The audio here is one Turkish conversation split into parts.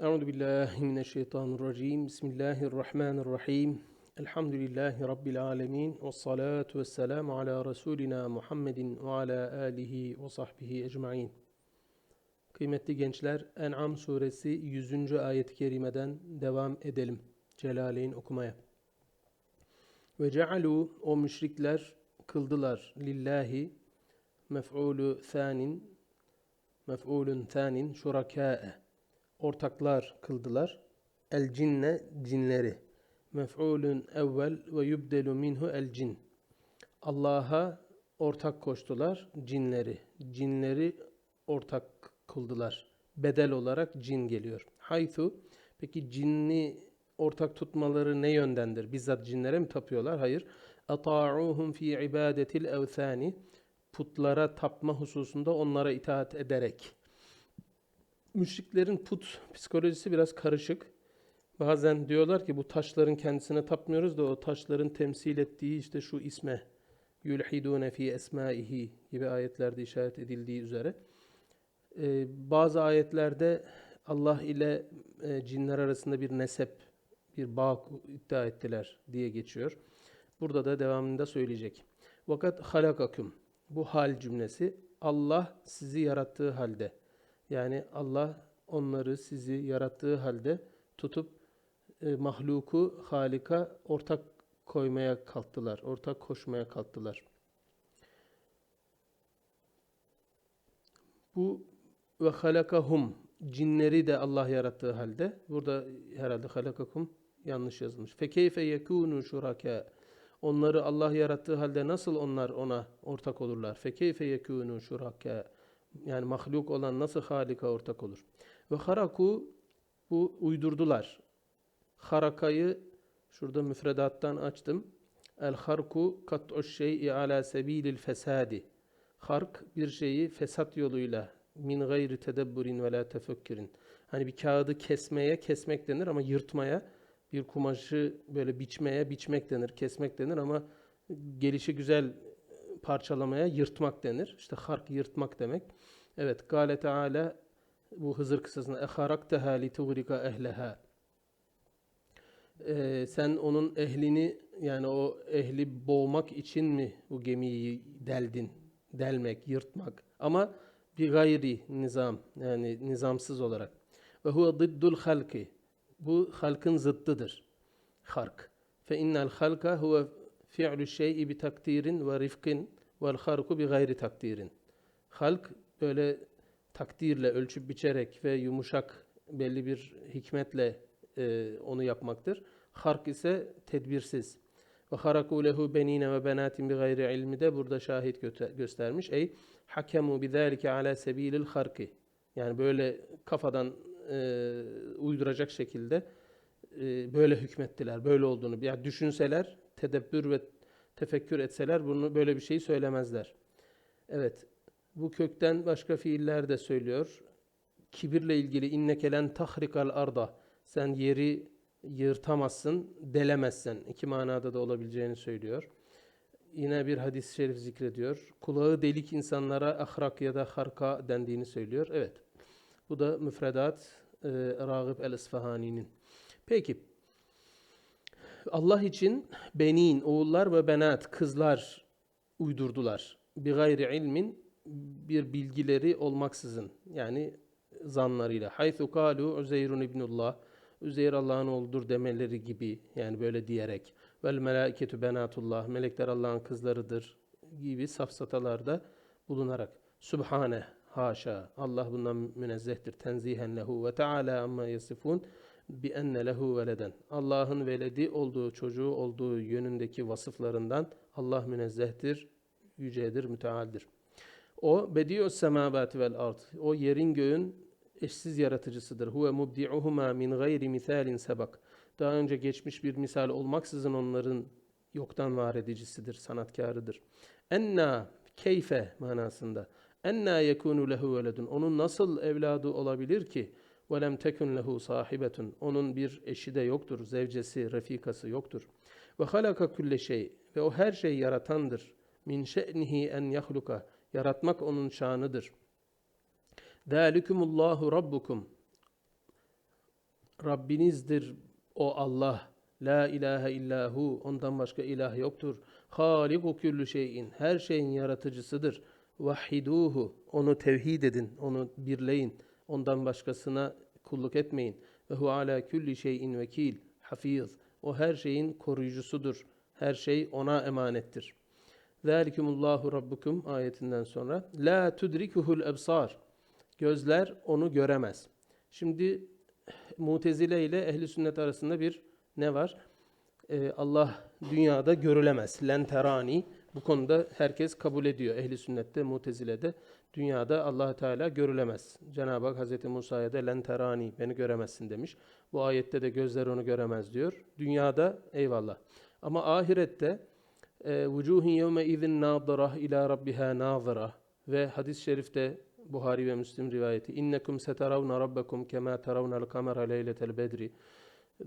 Euzu billahi mineşşeytanirracim. Bismillahirrahmanirrahim. Elhamdülillahi rabbil alamin. Ves salatu vesselamu ala rasulina Muhammedin ve ala alihi ve sahbihi ecmaîn. Kıymetli gençler, En'am suresi 100. ayet-i kerimeden devam edelim. Celaleyn okumaya. Ve cealu o müşrikler kıldılar lillahi mef'ulü thanin mef'ulün thanin şurakâe ortaklar kıldılar. El cinne cinleri. Mef'ulün evvel ve yubdelu minhu el cin. Allah'a ortak koştular cinleri. Cinleri ortak kıldılar. Bedel olarak cin geliyor. Haythu peki cinni ortak tutmaları ne yöndendir? Bizzat cinlere mi tapıyorlar? Hayır. Ata'uhum fi ibadetil evthani putlara tapma hususunda onlara itaat ederek müşriklerin put psikolojisi biraz karışık. Bazen diyorlar ki bu taşların kendisine tapmıyoruz da o taşların temsil ettiği işte şu isme yulhidune fi esmaihi gibi ayetlerde işaret edildiği üzere. Ee, bazı ayetlerde Allah ile e, cinler arasında bir nesep, bir bağ iddia ettiler diye geçiyor. Burada da devamında söyleyecek. Vakat halakakum. Bu hal cümlesi Allah sizi yarattığı halde yani Allah onları sizi yarattığı halde tutup e, mahluku Halika ortak koymaya kalktılar. Ortak koşmaya kalktılar. Bu ve halakahum cinleri de Allah yarattığı halde burada herhalde halakakum yanlış yazılmış. Fekeyfe yekunu şuraka onları Allah yarattığı halde nasıl onlar ona ortak olurlar? Fekeyfe yekunu şuraka yani mahluk olan nasıl Halika ortak olur? Ve haraku bu uydurdular. Harakayı şurada müfredattan açtım. El harku kat'u şey'i ala sebilil fesadi. Hark bir şeyi fesat yoluyla min gayri tedebburin ve la tefekkirin. Hani bir kağıdı kesmeye kesmek denir ama yırtmaya bir kumaşı böyle biçmeye biçmek denir, kesmek denir ama gelişi güzel parçalamaya yırtmak denir. İşte hark yırtmak demek. Evet, Gale Teala bu Hızır kısasında eharakteha li tuğrika ehleha. Ee, sen onun ehlini yani o ehli boğmak için mi bu gemiyi deldin? Delmek, yırtmak. Ama bir gayri nizam yani nizamsız olarak. Ve huve diddul halki. Bu halkın zıttıdır. Hark. Fe innel halka huve fi'lu şey'i bi takdirin ve rifkin vel harku bi gayri takdirin. Halk böyle takdirle ölçüp biçerek ve yumuşak belli bir hikmetle e, onu yapmaktır. Hark ise tedbirsiz. Ve haraku lehu benine ve benatin bi gayri ilmi de burada şahit gö göstermiş. Ey hakemu bi zalike ala sebilil harki. Yani böyle kafadan e, uyduracak şekilde e, böyle hükmettiler. Böyle olduğunu. Yani düşünseler, tedebbür ve tefekkür etseler bunu böyle bir şey söylemezler. Evet. Bu kökten başka fiiller de söylüyor. Kibirle ilgili innekelen tahrikal arda. Sen yeri yırtamazsın, delemezsen. İki manada da olabileceğini söylüyor. Yine bir hadis-i şerif zikrediyor. Kulağı delik insanlara ahrak ya da harka dendiğini söylüyor. Evet. Bu da müfredat e, Ragıp el-İsfahani'nin. Peki. Allah için benin, oğullar ve benat, kızlar uydurdular. Bir gayri ilmin bir bilgileri olmaksızın yani zanlarıyla. Haythu kalu Uzeyrun ibnullah Üzeyr Allah'ın oğludur demeleri gibi yani böyle diyerek vel melaiketu benatullah melekler Allah'ın kızlarıdır gibi safsatalarda bulunarak Subhane haşa Allah bundan münezzehtir tenzihen lehu ve teala amma yasifun bi enne lehu veleden Allah'ın veledi olduğu çocuğu olduğu yönündeki vasıflarından Allah münezzehtir yücedir mütealdir. O bedi'us semavati vel ard. O yerin göğün eşsiz yaratıcısıdır. Huve mubdi'uhuma min gayri misalin sebak. Daha önce geçmiş bir misal olmaksızın onların yoktan var edicisidir, sanatkarıdır. Enna keyfe manasında. Enna yekunu lehu veledun. Onun nasıl evladı olabilir ki? Ve lem tekun lehu sahibetun. Onun bir eşi de yoktur, zevcesi, refikası yoktur. Ve halaka kulle şey. Ve o her şeyi yaratandır. Min şe'nihi en yahluka Yaratmak onun şanıdır. ذَٰلِكُمُ اللّٰهُ رَبُّكُمْ Rabbinizdir o Allah. La ilahe illahu. Ondan başka ilah yoktur. Haliku küllü şeyin. Her şeyin yaratıcısıdır. Vahhiduhu. Onu tevhid edin. Onu birleyin. Ondan başkasına kulluk etmeyin. Ve hu ala külli şeyin vekil. Hafiz. O her şeyin koruyucusudur. Her şey ona emanettir. Zalikumullahu rabbukum ayetinden sonra la tudrikuhul ebsar. Gözler onu göremez. Şimdi Mutezile ile ehli sünnet arasında bir ne var? Ee, Allah dünyada görülemez. Len terani. Bu konuda herkes kabul ediyor. Ehli sünnette, Mutezile'de dünyada Allah Teala görülemez. Cenab-ı Hak Hazreti Musa'ya da len terani beni göremezsin demiş. Bu ayette de gözler onu göremez diyor. Dünyada eyvallah. Ama ahirette vucuhun yevme izin nadırah ila rabbiha nadırah ve hadis-i şerifte Buhari ve Müslim rivayeti innekum setaravna rabbakum kema taravnal kamera leyletel bedri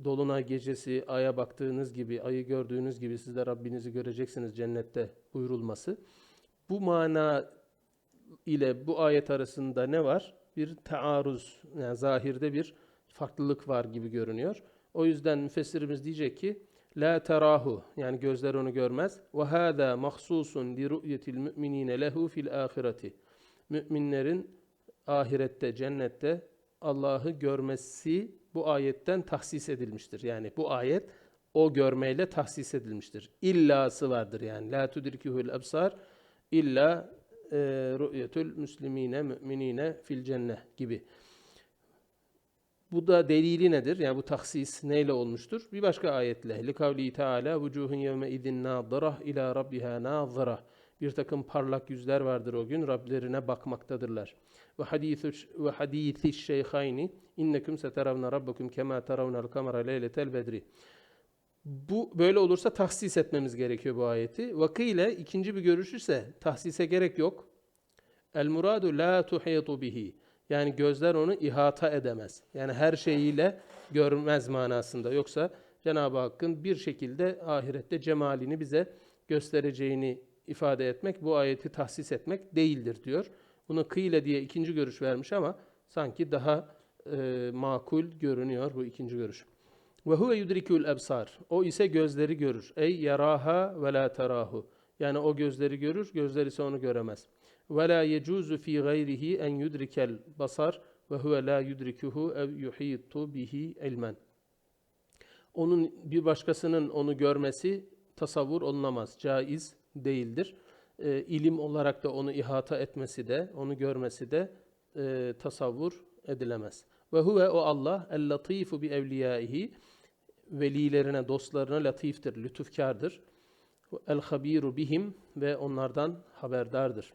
Dolunay gecesi aya baktığınız gibi, ayı gördüğünüz gibi siz de Rabbinizi göreceksiniz cennette buyurulması. Bu mana ile bu ayet arasında ne var? Bir taarruz, yani zahirde bir farklılık var gibi görünüyor. O yüzden müfessirimiz diyecek ki La terahu yani gözler onu görmez. Ve hâzâ mahsusun li ru'yetil müminine lehu fil ahireti. Müminlerin ahirette, cennette Allah'ı görmesi bu ayetten tahsis edilmiştir. Yani bu ayet o görmeyle tahsis edilmiştir. İllası vardır yani. La tudrikuhul absar illa e, ru'yetul müslimine müminine fil cenneh gibi. Bu da delili nedir? Yani bu tahsis neyle olmuştur? Bir başka ayetle. Likavli Teala vucuhun yevme idin nadırah ila rabbiha nadırah. Bir takım parlak yüzler vardır o gün. Rablerine bakmaktadırlar. Ve hadithu ve hadithi şeyhayni innekum seteravna rabbukum kema teravna'l kamera leyletel bedri. Bu böyle olursa tahsis etmemiz gerekiyor bu ayeti. Vakile ikinci bir görüş ise tahsise gerek yok. El muradu la tuhitu bihi. Yani gözler onu ihata edemez. Yani her şeyiyle görmez manasında. Yoksa Cenab-ı Hakk'ın bir şekilde ahirette cemalini bize göstereceğini ifade etmek, bu ayeti tahsis etmek değildir diyor. Bunu kıyle diye ikinci görüş vermiş ama sanki daha e, makul görünüyor bu ikinci görüş. Ve huve yudrikul ebsar. O ise gözleri görür. Ey yaraha ve la terahu. Yani o gözleri görür, gözler ise onu göremez. Ve la yecuzu fi gayrihi en yudrikel basar ve huve la yudrikuhu ev yuhitu bihi ilmen. Onun bir başkasının onu görmesi tasavvur olunamaz, caiz değildir. E, ilim olarak da onu ihata etmesi de, onu görmesi de e, tasavvur edilemez. Ve huve o Allah el latifu bi evliyaihi velilerine, dostlarına latiftir, lütufkardır. El habiru bihim ve onlardan haberdardır.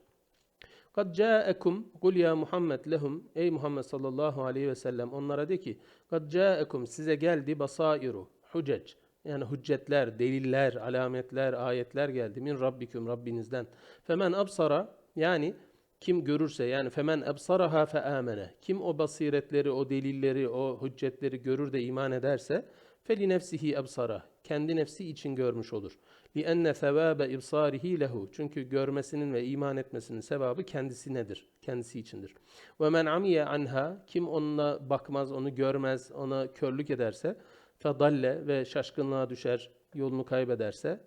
Kad ca'ekum kul ya Muhammed lehum ey Muhammed sallallahu aleyhi ve sellem onlara de ki kad ca'ekum size geldi basairu hucec yani hüccetler, deliller, alametler, ayetler geldi min rabbikum Rabbinizden. Femen absara yani kim görürse yani femen ebsaraha fe amene. Kim o basiretleri, o delilleri, o hüccetleri görür de iman ederse feli nefsihi ebsara. Kendi nefsi için görmüş olur. Li enne sevabe ibsarihi lehu. Çünkü görmesinin ve iman etmesinin sevabı kendisi nedir? Kendisi içindir. Ve men amiye anha. Kim onunla bakmaz, onu görmez, ona körlük ederse fedalle ve şaşkınlığa düşer, yolunu kaybederse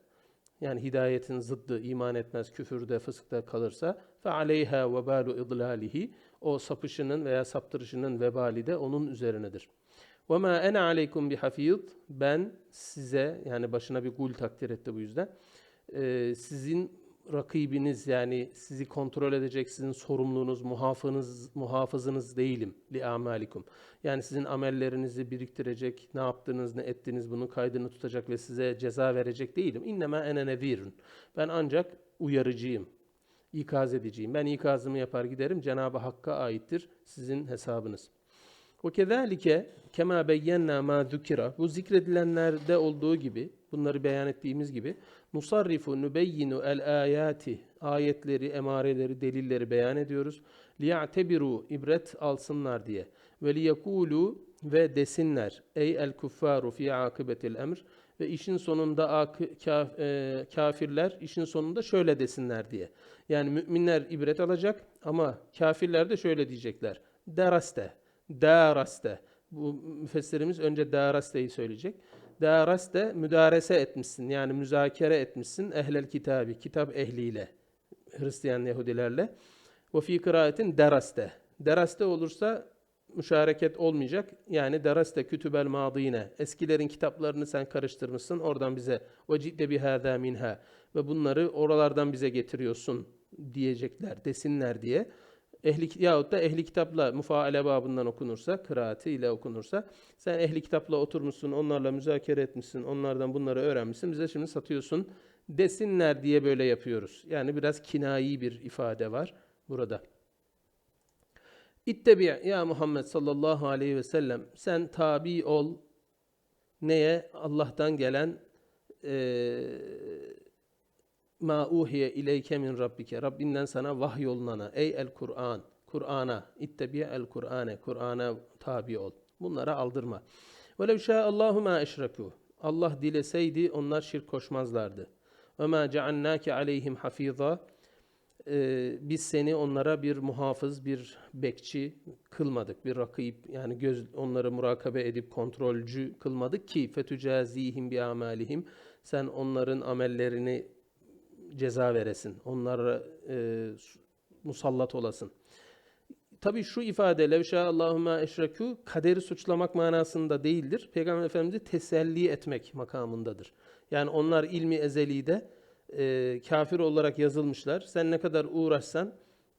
yani hidayetin zıddı iman etmez, küfürde, fısıkta kalırsa fe aleyha vebalu idlalihi o sapışının veya saptırışının vebali de onun üzerinedir. Ve ma ene aleykum bi hafiz ben size yani başına bir gul takdir etti bu yüzden. Ee, sizin rakibiniz yani sizi kontrol edecek sizin sorumluluğunuz, muhafınız, muhafızınız değilim li amalikum. Yani sizin amellerinizi biriktirecek, ne yaptınız, ne ettiniz bunun kaydını tutacak ve size ceza verecek değilim. İnnemâ ene nevirun. Ben ancak uyarıcıyım, ikaz ediciyim. Ben ikazımı yapar giderim. Cenab-ı Hakk'a aittir sizin hesabınız. Ve kezalike kema beyyenna ma zukira. Bu zikredilenlerde olduğu gibi, bunları beyan ettiğimiz gibi nusarrifu nübeyyinu el ayati ayetleri, emareleri, delilleri beyan ediyoruz. Liya'tebiru ibret alsınlar diye. Ve liyekulu ve desinler. Ey el kuffaru fi akıbetil emr ve işin sonunda e, kafirler işin sonunda şöyle desinler diye. Yani müminler ibret alacak ama kafirler de şöyle diyecekler. Deraste, daraste. Bu müfessirimiz önce darasteyi söyleyecek. Daraste müdarese etmişsin yani müzakere etmişsin ehlel kitabı, kitap ehliyle, Hristiyan Yahudilerle. Ve fi kıraatin deraste. Deraste olursa müşareket olmayacak. Yani deraste kütübel madine. Eskilerin kitaplarını sen karıştırmışsın. Oradan bize ve cidde bihâzâ minha. Ve bunları oralardan bize getiriyorsun diyecekler, desinler diye. Ehli, yahut da ehli kitapla mufaale babından okunursa, kıraati ile okunursa, sen ehli kitapla oturmuşsun, onlarla müzakere etmişsin, onlardan bunları öğrenmişsin, bize şimdi satıyorsun desinler diye böyle yapıyoruz. Yani biraz kinayi bir ifade var burada. İttebi ya Muhammed sallallahu aleyhi ve sellem sen tabi ol neye Allah'tan gelen eee ma uhiye ileyke min rabbike Rabbinden sana vahyolunana ey el Kur'an Kur'an'a ittebi el Kur'ane Kur'an'a tabi ol. Bunlara aldırma. Velev Allahu ma eşreku. Allah dileseydi onlar şirk koşmazlardı. Ve ma ceannake aleyhim hafiza. Ee, biz seni onlara bir muhafız, bir bekçi kılmadık. Bir rakip yani göz onları murakabe edip kontrolcü kılmadık ki fetücazihim bi amalihim. Sen onların amellerini ceza veresin. Onlara e, musallat olasın. Tabii şu ifade levşâ Allahümme eşrekû kaderi suçlamak manasında değildir. Peygamber Efendimiz'i teselli etmek makamındadır. Yani onlar ilmi ezelide e, kafir olarak yazılmışlar. Sen ne kadar uğraşsan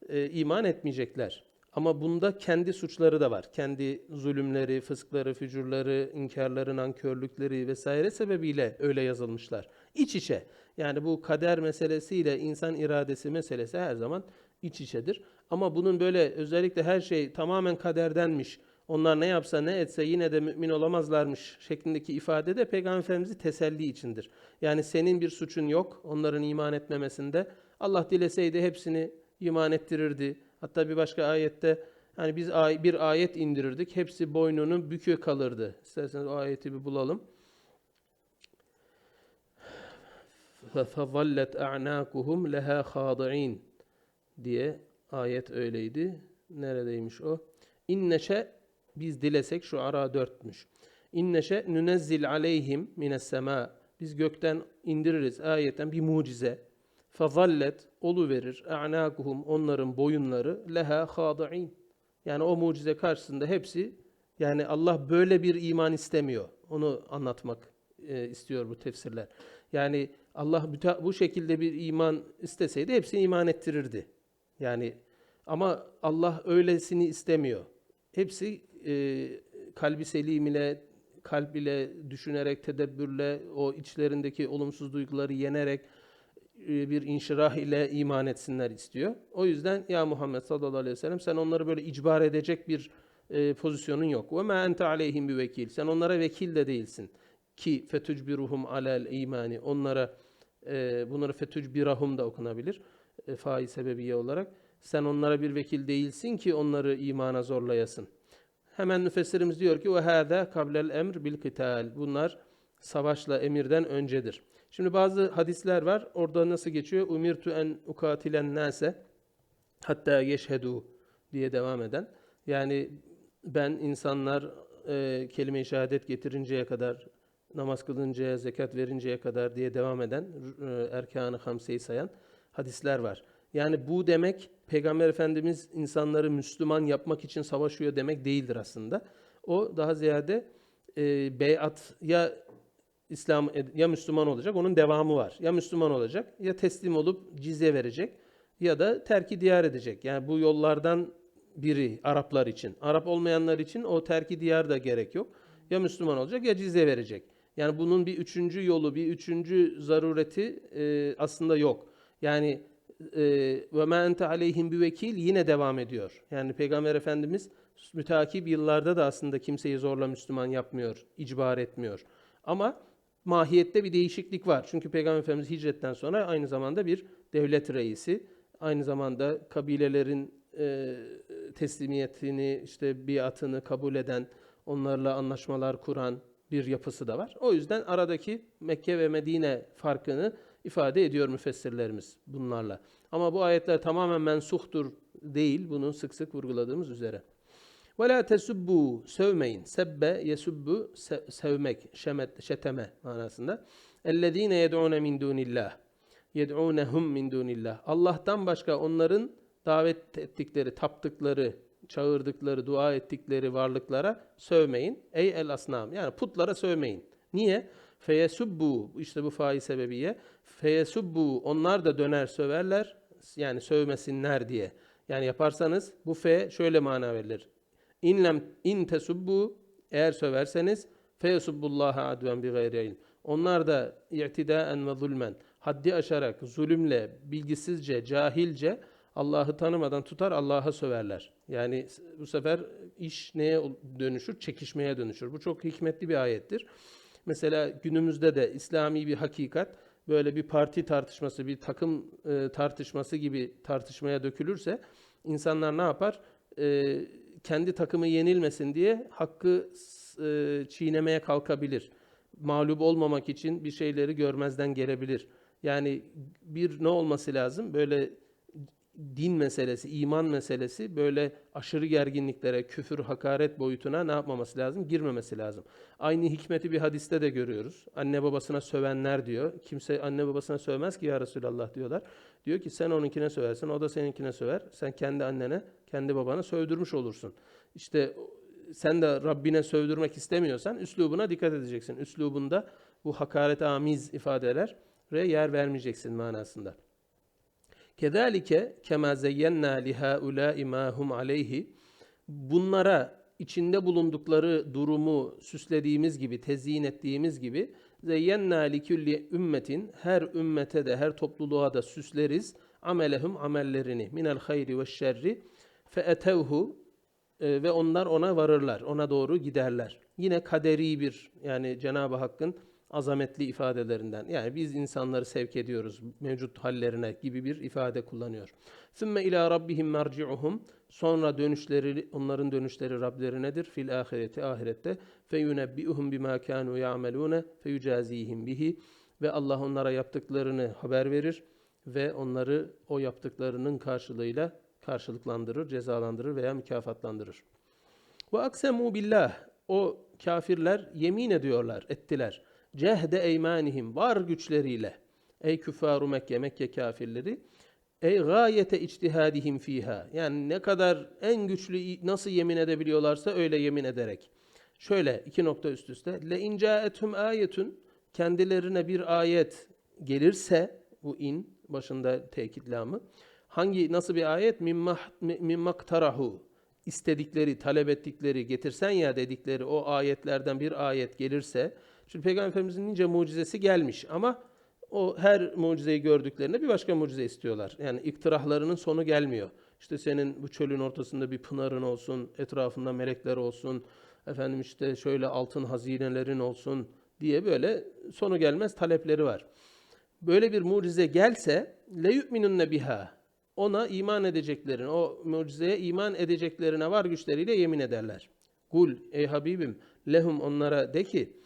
e, iman etmeyecekler. Ama bunda kendi suçları da var. Kendi zulümleri, fıskları, fücurları, inkarları, nankörlükleri vesaire sebebiyle öyle yazılmışlar. İç içe. Yani bu kader meselesiyle insan iradesi meselesi her zaman iç içedir. Ama bunun böyle özellikle her şey tamamen kaderdenmiş, onlar ne yapsa ne etse yine de mümin olamazlarmış şeklindeki ifade de Peygamber Efendimiz'i teselli içindir. Yani senin bir suçun yok onların iman etmemesinde. Allah dileseydi hepsini iman ettirirdi. Hatta bir başka ayette hani biz bir ayet indirirdik. Hepsi boynunu büküyor kalırdı. İsterseniz o ayeti bir bulalım. فَظَلَّتْ اَعْنَاكُهُمْ لَهَا خَاضِعِينَ diye ayet öyleydi. Neredeymiş o? İnneşe biz dilesek şu ara dörtmüş. İnneşe nünezzil aleyhim mines sema. Biz gökten indiririz ayetten bir mucize. Fazallet olu verir. A'nakuhum onların boyunları leha khadi'in. Yani o mucize karşısında hepsi yani Allah böyle bir iman istemiyor. Onu anlatmak e, istiyor bu tefsirler. Yani Allah bu şekilde bir iman isteseydi hepsini iman ettirirdi. Yani ama Allah öylesini istemiyor. Hepsi e, kalbi selim ile, kalb ile düşünerek, tedebbürle, o içlerindeki olumsuz duyguları yenerek bir inşirah ile iman etsinler istiyor. O yüzden ya Muhammed sallallahu aleyhi ve sellem sen onları böyle icbar edecek bir e, pozisyonun yok. Ve ma ente aleyhim bir vekil. Sen onlara vekil de değilsin. Ki fetucbiruhum alel imani. Onlara e, bunları fetucbirahum da okunabilir. E, fail sebebiye olarak. Sen onlara bir vekil değilsin ki onları imana zorlayasın. Hemen müfessirimiz diyor ki ve hâzâ kablel emr bil kıtal. Bunlar savaşla emirden öncedir. Şimdi bazı hadisler var. Orada nasıl geçiyor? Umirtu en ukatilen nase hatta yeşhedû diye devam eden. Yani ben insanlar e, kelime-i şehadet getirinceye kadar, namaz kılıncaya, zekat verinceye kadar diye devam eden, e, erkanı hamseyi sayan hadisler var. Yani bu demek Peygamber Efendimiz insanları Müslüman yapmak için savaşıyor demek değildir aslında. O daha ziyade e, beyat ya İslam ya Müslüman olacak, onun devamı var. Ya Müslüman olacak, ya teslim olup cizye verecek ya da terki diyar edecek. Yani bu yollardan biri Araplar için. Arap olmayanlar için o terki diyar da gerek yok. Ya Müslüman olacak ya cizye verecek. Yani bunun bir üçüncü yolu, bir üçüncü zarureti e, aslında yok. Yani e, ve ma ente aleyhim bir vekil yine devam ediyor. Yani Peygamber Efendimiz mütakip yıllarda da aslında kimseyi zorla Müslüman yapmıyor, icbar etmiyor. Ama mahiyette bir değişiklik var. Çünkü Peygamber Efendimiz hicretten sonra aynı zamanda bir devlet reisi, aynı zamanda kabilelerin e, teslimiyetini, işte biatını kabul eden, onlarla anlaşmalar kuran bir yapısı da var. O yüzden aradaki Mekke ve Medine farkını ifade ediyor müfessirlerimiz bunlarla. Ama bu ayetler tamamen mensuhtur değil, bunu sık sık vurguladığımız üzere. Ve la tesubbu sövmeyin. Sebbe yesubbu se- sevmek, şemet, şeteme manasında. Ellezine yed'une min dunillah. Yed'unehum min dunillah. Allah'tan başka onların davet ettikleri, taptıkları, çağırdıkları, dua ettikleri varlıklara sövmeyin. Ey el asnam. Yani putlara sövmeyin. Niye? Feyesubbu işte bu faiz sebebiye. Feyesubbu onlar da döner söverler. Yani sövmesinler diye. Yani yaparsanız bu fe şöyle mana verilir. İnlem in tesubbu eğer söverseniz feyesubbullaha adven bi gayri. Onlar da i'tidaen ve zulmen haddi aşarak zulümle, bilgisizce, cahilce Allah'ı tanımadan tutar Allah'a söverler. Yani bu sefer iş neye dönüşür? Çekişmeye dönüşür. Bu çok hikmetli bir ayettir. Mesela günümüzde de İslami bir hakikat böyle bir parti tartışması, bir takım e, tartışması gibi tartışmaya dökülürse insanlar ne yapar? E, kendi takımı yenilmesin diye hakkı e, çiğnemeye kalkabilir. Mağlup olmamak için bir şeyleri görmezden gelebilir. Yani bir ne olması lazım? Böyle din meselesi, iman meselesi böyle aşırı gerginliklere, küfür, hakaret boyutuna ne yapmaması lazım? Girmemesi lazım. Aynı hikmeti bir hadiste de görüyoruz. Anne babasına sövenler diyor. Kimse anne babasına sövmez ki ya Resulallah diyorlar. Diyor ki sen onunkine söversin, o da seninkine söver. Sen kendi annene, kendi babana sövdürmüş olursun. İşte sen de Rabbine sövdürmek istemiyorsan üslubuna dikkat edeceksin. Üslubunda bu hakaret amiz ifadeler yer vermeyeceksin manasında. Kedalike kema zeyyenna lihaula'i ma hum aleyhi bunlara içinde bulundukları durumu süslediğimiz gibi, tezyin ettiğimiz gibi zeyyenna likulli ümmetin her ümmete de her topluluğa da süsleriz amelehum amellerini minel hayri ve şerri fe etevhu e, ve onlar ona varırlar, ona doğru giderler. Yine kaderi bir yani Cenab-ı Hakk'ın azametli ifadelerinden. Yani biz insanları sevk ediyoruz mevcut hallerine gibi bir ifade kullanıyor. Sümme ila rabbihim merci'uhum sonra dönüşleri onların dönüşleri Rablerinedir fil ahireti ahirette fe yunebbi'uhum bima kanu ya'melune fe yucazihim bihi ve Allah onlara yaptıklarını haber verir ve onları o yaptıklarının karşılığıyla karşılıklandırır, cezalandırır veya mükafatlandırır. Ve aksemu billah o kafirler yemin ediyorlar, ettiler cehde eymanihim var güçleriyle. Ey küffaru Mekke Mekke kafirleri ey gayete içtihadihim fiha. Yani ne kadar en güçlü nasıl yemin edebiliyorlarsa öyle yemin ederek. Şöyle iki nokta üst üste. Le incaethum ayetun kendilerine bir ayet gelirse bu in başında tekitlamı hangi nasıl bir ayet? Mimmaktarahu istedikleri talep ettikleri getirsen ya dedikleri o ayetlerden bir ayet gelirse Şimdi Peygamber Efendimizin nice mucizesi gelmiş ama o her mucizeyi gördüklerinde bir başka mucize istiyorlar. Yani iktirahlarının sonu gelmiyor. İşte senin bu çölün ortasında bir pınarın olsun, etrafında melekler olsun, efendim işte şöyle altın hazinelerin olsun diye böyle sonu gelmez talepleri var. Böyle bir mucize gelse le yu'minunne biha. Ona iman edeceklerin, o mucizeye iman edeceklerine var güçleriyle yemin ederler. Kul ey Habibim lehum onlara de ki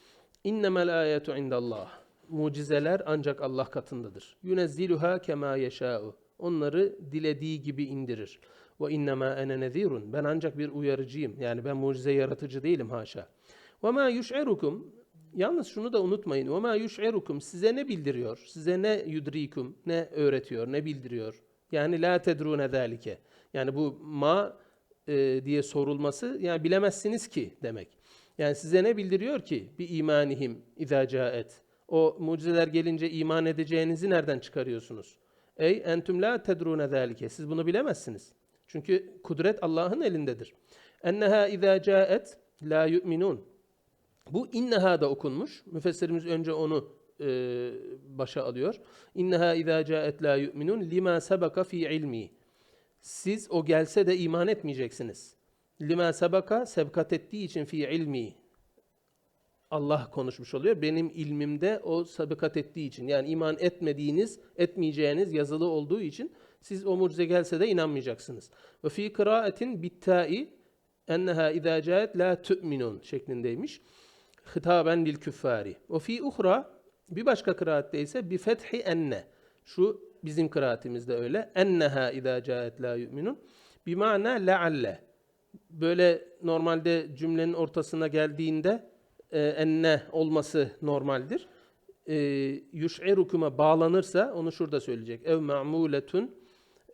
İnnemel ayetu indallah. Mucizeler ancak Allah katındadır. Yunezziluha kema yeşâ'u. Onları dilediği gibi indirir. Ve innema ene nezirun. Ben ancak bir uyarıcıyım. Yani ben mucize yaratıcı değilim haşa. Ve ma yuş'irukum. Yalnız şunu da unutmayın. Ve ma yuş'irukum. Size ne bildiriyor? Size ne yudrikum? Ne öğretiyor? Ne bildiriyor? Yani la tedrune zalike. Yani bu ma e, diye sorulması yani bilemezsiniz ki demek. Yani size ne bildiriyor ki? Bir imanihim izâ caet. O mucizeler gelince iman edeceğinizi nereden çıkarıyorsunuz? Ey entüm la tedrûne zâlike. Siz bunu bilemezsiniz. Çünkü kudret Allah'ın elindedir. Enneha izâ caet la yu'minun. Bu inneha da okunmuş. Müfessirimiz önce onu e, başa alıyor. İnneha izâ caet la yu'minun lima sebeka fi ilmi. Siz o gelse de iman etmeyeceksiniz lima sabaka sebkat ettiği için fi ilmi Allah konuşmuş oluyor. Benim ilmimde o sabikat ettiği için yani iman etmediğiniz, etmeyeceğiniz yazılı olduğu için siz o mucize gelse de inanmayacaksınız. Ve fi kıraatin bittai enneha izâ caet la tu'minun şeklindeymiş. Hitaben lil küffari. Ve fi uhra bir başka kıraatte ise bi fethi enne. Şu bizim kıraatimizde öyle. Enneha izâ caet la yu'minun. Bima'na lealle böyle normalde cümlenin ortasına geldiğinde e, enne olması normaldir. E, yuş'irukuma bağlanırsa onu şurada söyleyecek. Ev ma'muletun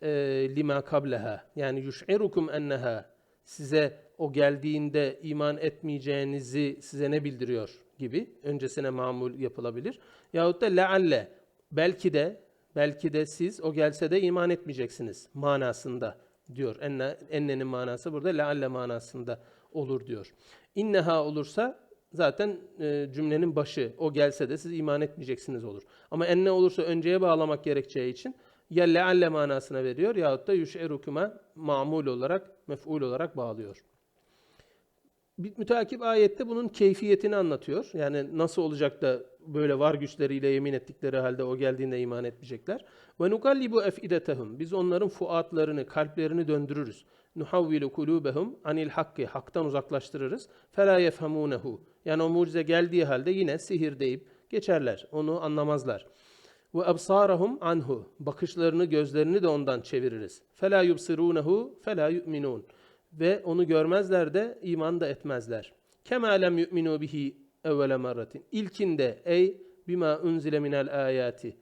e, lima kableha. Yani yuş'irukum enneha size o geldiğinde iman etmeyeceğinizi size ne bildiriyor gibi öncesine mamul yapılabilir. Yahut da lealle belki de belki de siz o gelse de iman etmeyeceksiniz manasında diyor. Enne, ennenin manası burada lealle manasında olur diyor. İnneha olursa zaten e, cümlenin başı o gelse de siz iman etmeyeceksiniz olur. Ama enne olursa önceye bağlamak gerekeceği için ya lealle manasına veriyor yahut da yuş'irukuma mamul olarak, mef'ul olarak bağlıyor. Bir müteakip ayette bunun keyfiyetini anlatıyor. Yani nasıl olacak da böyle var güçleriyle yemin ettikleri halde o geldiğinde iman etmeyecekler. Ve nukallibu efidetehum. Biz onların fuatlarını, kalplerini döndürürüz. Nuhavvilu kulubehum anil hakki. Haktan uzaklaştırırız. Fela yefhamunehu. Yani o mucize geldiği halde yine sihir deyip geçerler. Onu anlamazlar. Ve absarahum anhu. Bakışlarını, gözlerini de ondan çeviririz. Fela yubsirunehu fela yu'minun. Ve onu görmezler de iman da etmezler. Kema lem yu'minu bihi evvele marratin. İlkinde ey bima unzile minel ayati.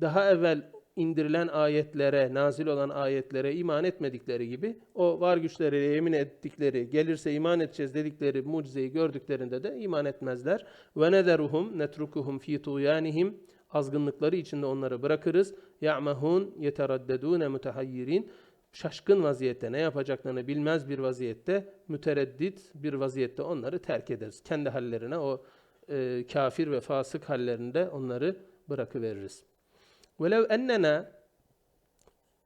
Daha evvel indirilen ayetlere, nazil olan ayetlere iman etmedikleri gibi o var güçleriyle yemin ettikleri, gelirse iman edeceğiz dedikleri mucizeyi gördüklerinde de iman etmezler. Ve nederuhum netrukuhum fi tuyanihim azgınlıkları içinde onları bırakırız. Ya'mahun yeteraddedune mutahayyirin şaşkın vaziyette ne yapacaklarını bilmez bir vaziyette mütereddit bir vaziyette onları terk ederiz. Kendi hallerine o e, kafir ve fasık hallerinde onları bırakıveririz. Velev ennena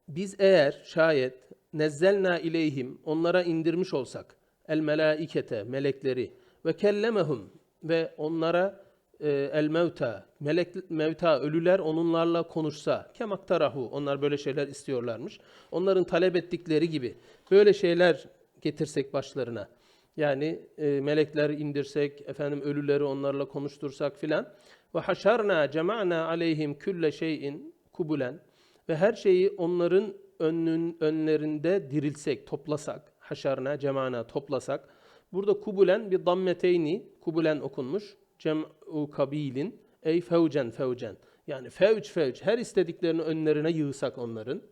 biz eğer şayet nezzelna ileyhim onlara indirmiş olsak el melaikete melekleri ve kellemehum ve onlara el mevta melek mevta ölüler onunlarla konuşsa kemaktarahu onlar böyle şeyler istiyorlarmış. Onların talep ettikleri gibi böyle şeyler getirsek başlarına. Yani e, melekler indirsek, efendim ölüleri onlarla konuştursak filan. Ve haşarna cema'na aleyhim külle şeyin kubulen ve her şeyi onların önün, önlerinde dirilsek, toplasak, haşarna cema'na toplasak. Burada kubulen bir dammeteyni, kubulen okunmuş. Cem'u kabilin, ey fevcen fevcen. Yani fevç fevç, her istediklerini önlerine yığsak onların.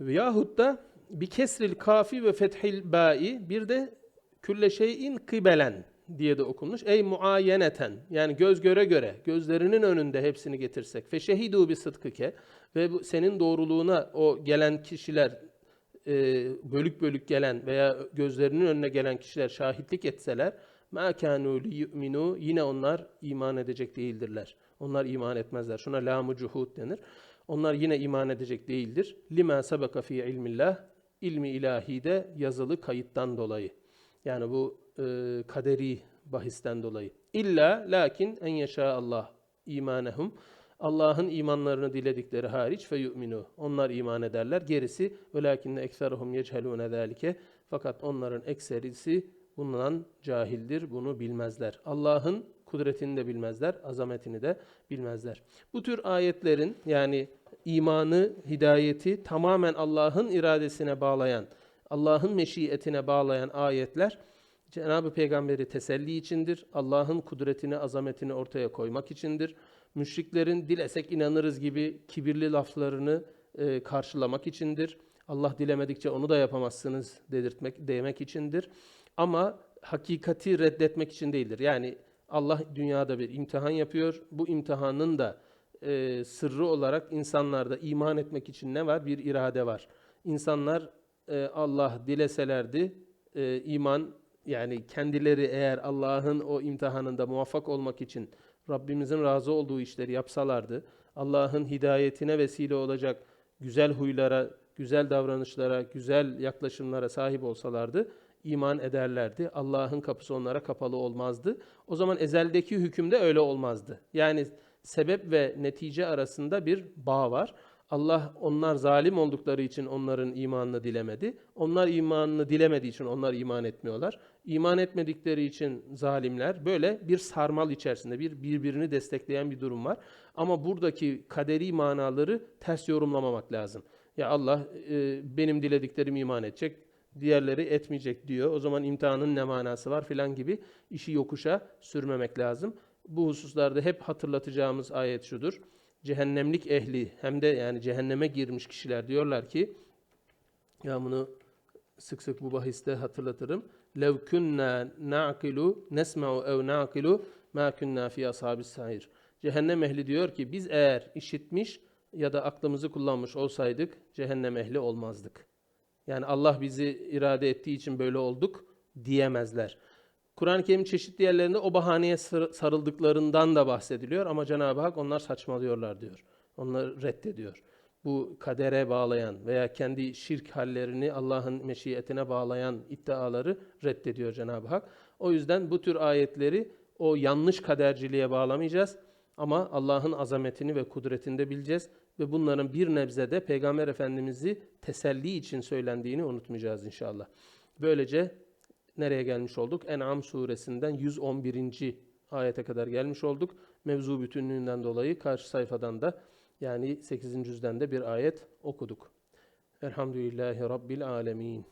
Yahut da bir kesril kafi ve fethil ba'i bir de külle şeyin kıbelen diye de okunmuş. Ey muayeneten yani göz göre göre gözlerinin önünde hepsini getirsek. Fe şehidu bi sıdkıke ve bu, senin doğruluğuna o gelen kişiler e, bölük bölük gelen veya gözlerinin önüne gelen kişiler şahitlik etseler ma kanu yu'minu yine onlar iman edecek değildirler. Onlar iman etmezler. Şuna lamu cuhud denir. Onlar yine iman edecek değildir. Lima sabaka fi ilmillah ilmi ilahide yazılı kayıttan dolayı. Yani bu e, kaderi bahisten dolayı. İlla lakin en yaşa Allah imanehum. Allah'ın imanlarını diledikleri hariç fe yu'minu. Onlar iman ederler. Gerisi velakinne ekseruhum yechelune zalike. Fakat onların ekserisi bundan cahildir. Bunu bilmezler. Allah'ın kudretini de bilmezler, azametini de bilmezler. Bu tür ayetlerin yani imanı, hidayeti tamamen Allah'ın iradesine bağlayan, Allah'ın meşiyetine bağlayan ayetler Cenab-ı Peygamberi teselli içindir. Allah'ın kudretini, azametini ortaya koymak içindir. Müşriklerin dilesek inanırız gibi kibirli laflarını e, karşılamak içindir. Allah dilemedikçe onu da yapamazsınız dedirtmek, demek içindir. Ama hakikati reddetmek için değildir. Yani Allah dünyada bir imtihan yapıyor. Bu imtihanın da e, sırrı olarak insanlarda iman etmek için ne var? Bir irade var. İnsanlar e, Allah dileselerdi e, iman yani kendileri eğer Allah'ın o imtihanında muvaffak olmak için Rabbimizin razı olduğu işleri yapsalardı, Allah'ın hidayetine vesile olacak güzel huylara, güzel davranışlara, güzel yaklaşımlara sahip olsalardı, iman ederlerdi. Allah'ın kapısı onlara kapalı olmazdı. O zaman ezeldeki hükümde öyle olmazdı. Yani sebep ve netice arasında bir bağ var. Allah onlar zalim oldukları için onların imanını dilemedi. Onlar imanını dilemediği için onlar iman etmiyorlar. İman etmedikleri için zalimler böyle bir sarmal içerisinde bir birbirini destekleyen bir durum var. Ama buradaki kaderi manaları ters yorumlamamak lazım. Ya Allah e, benim dilediklerim iman edecek, diğerleri etmeyecek diyor. O zaman imtihanın ne manası var filan gibi işi yokuşa sürmemek lazım. Bu hususlarda hep hatırlatacağımız ayet şudur. Cehennemlik ehli hem de yani cehenneme girmiş kişiler diyorlar ki ya bunu sık sık bu bahiste hatırlatırım. Lev kunna na'kilu nesma'u ev na'kilu ma kunna fi ashabis sair. Cehennem ehli diyor ki biz eğer işitmiş ya da aklımızı kullanmış olsaydık cehennem ehli olmazdık. Yani Allah bizi irade ettiği için böyle olduk diyemezler. Kur'an-ı Kerim çeşitli yerlerinde o bahaneye sar- sarıldıklarından da bahsediliyor ama Cenab-ı Hak onlar saçmalıyorlar diyor. Onları reddediyor. Bu kadere bağlayan veya kendi şirk hallerini Allah'ın meşiyetine bağlayan iddiaları reddediyor Cenab-ı Hak. O yüzden bu tür ayetleri o yanlış kaderciliğe bağlamayacağız ama Allah'ın azametini ve kudretini de bileceğiz ve bunların bir nebzede Peygamber Efendimiz'i teselli için söylendiğini unutmayacağız inşallah. Böylece nereye gelmiş olduk? En'am suresinden 111. ayete kadar gelmiş olduk. Mevzu bütünlüğünden dolayı karşı sayfadan da yani 8. yüzden de bir ayet okuduk. Elhamdülillahi Rabbil alemin.